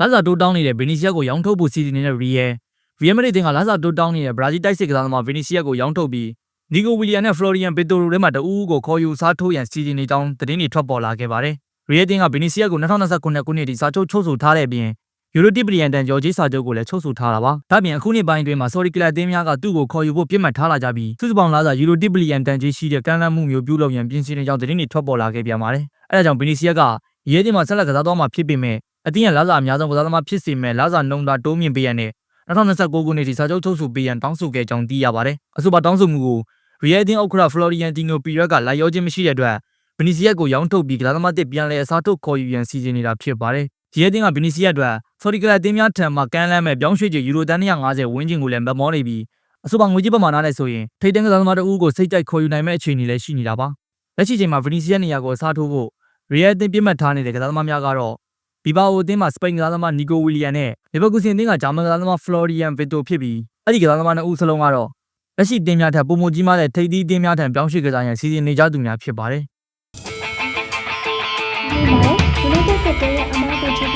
လာဇာတိုးတောင်းနေတဲ့ဗီနီစီယာကိုရောင်းထုတ်ဖို့စီစဉ်နေတဲ့ရီယယ်ရီယယ်မက်ဒရစ်တင်ကလာဇာတိုးတောင်းနေတဲ့ဘရာဇီးတိုက်စစ်ကစားသမားဗီနီစီယာကိုရောင်းထုတ်ပြီးနီဂိုဝီလီယန်နဲ့ဖလော်ရီယန်ဘီတိုရိုထဲမှာတအူးဦးကိုခေါ်ယူစားထိုးရန်စီစဉ်နေကြောင်းသတင်းတွေထွက်ပေါ်လာခဲ့ပါတယ်။ရီယယ်တင်ကဗီနီစီယာကို2029ခုနှစ်ထိစာချုပ်ချုပ်ဆိုထားတဲ့အပြင်ယူရိုတစ်ပရီယန်တန်ဂျော်ဂျီစာချုပ်ကိုလည်းချုပ်ဆိုထားတာပါ။ဒါ့ပြင်အခုနှစ်ပိုင်းအတွင်းမှာဆော်ရီကလပ်တင်းများကသူ့ကိုခေါ်ယူဖို့ပြစ်မှတ်ထားလာကြပြီးစုစုပေါင်းလာဇာယူရိုတစ်ပရီယန်တန်ဂျီရှိတဲ့ကမ်းလှမ်းမှုမျိုးပြုလုပ်ရန်ပြင်ဆင်နေကြောင်းသတင်းတွေထွက်ပေါ်လာခဲ့ပြန်ပါတယ်။အဲဒါကြောင့်ဗီနီစီယာကရဲတင်မှာဆက်လက်ကစားသွားမှာဖြစ်ပေမဲ့ အတင်းရလာဇာအများဆုံးကစားသမားဖြစ်စေမဲ့လာဇာနှုံတာတိုးမြင့်ပေးရန်နဲ့2029ခုနှစ်ထိစာချုပ်ချုပ်ဆိုပေးရန်တောင်းဆိုခဲ့ကြောင်းသိရပါတယ်။အဆိုပါတောင်းဆိုမှုကိုရီယယ်တင်အောက်ခရာဖလော်ရီယန်တီနိုပီရက်ကလိုက်ရောခြင်းမရှိတဲ့အတွက်ဗီနီစီယာကိုရောင်းထုတ်ပြီးကစားသမားတစ်ပြန်လဲအစားထုတ်ခေါ်ယူရန်စီစဉ်နေတာဖြစ်ပါတယ်။ရီယယ်တင်ကဗီနီစီယာအတွက်ဆော်ဒီကလပ်တင်းများထံမှကမ်းလှမ်းမဲ့ပြောင်းရွှေ့ချေယူရိုတန်250ဝန်းကျင်ကိုလည်းမမောနေပြီးအဆိုပါငွေကြေးပမာဏနဲ့ဆိုရင်ထိတ်တန်းကစားသမားတဦးကိုစိတ်ကြိုက်ခေါ်ယူနိုင်မဲ့အခြေအနေလည်းရှိနေတာပါ။လက်ရှိချိန်မှာဗီနီစီယာနေရာကိုအစားထိုးဖို့ရီယယ်တင်ပြစ်မှတ်ထားနေတဲ့ကစားသမားများကတော့ ဘီဘာအိုအသင်းမှာစပိန်ကစားသမားနီကိုဝီလီယန်နဲ့လီဗာပူးစင်အသင်းကဂျာမန်ကစားသမားဖလော်ရီယန်ဗီတိုဖြစ်ပြီးအဲ့ဒီကစားသမားနှစ်ဦးစလုံးကတော့လက်ရှိတင်းများထက်ပုံမကြီးမားတဲ့ထိပ်သီးတင်းများထံပြောင်းရွှေ့ကစားရန်စီစဉ်နေကြသူများဖြစ်ပါတယ်ဒီမှာ United ကတည်းကအမားကိုချပြ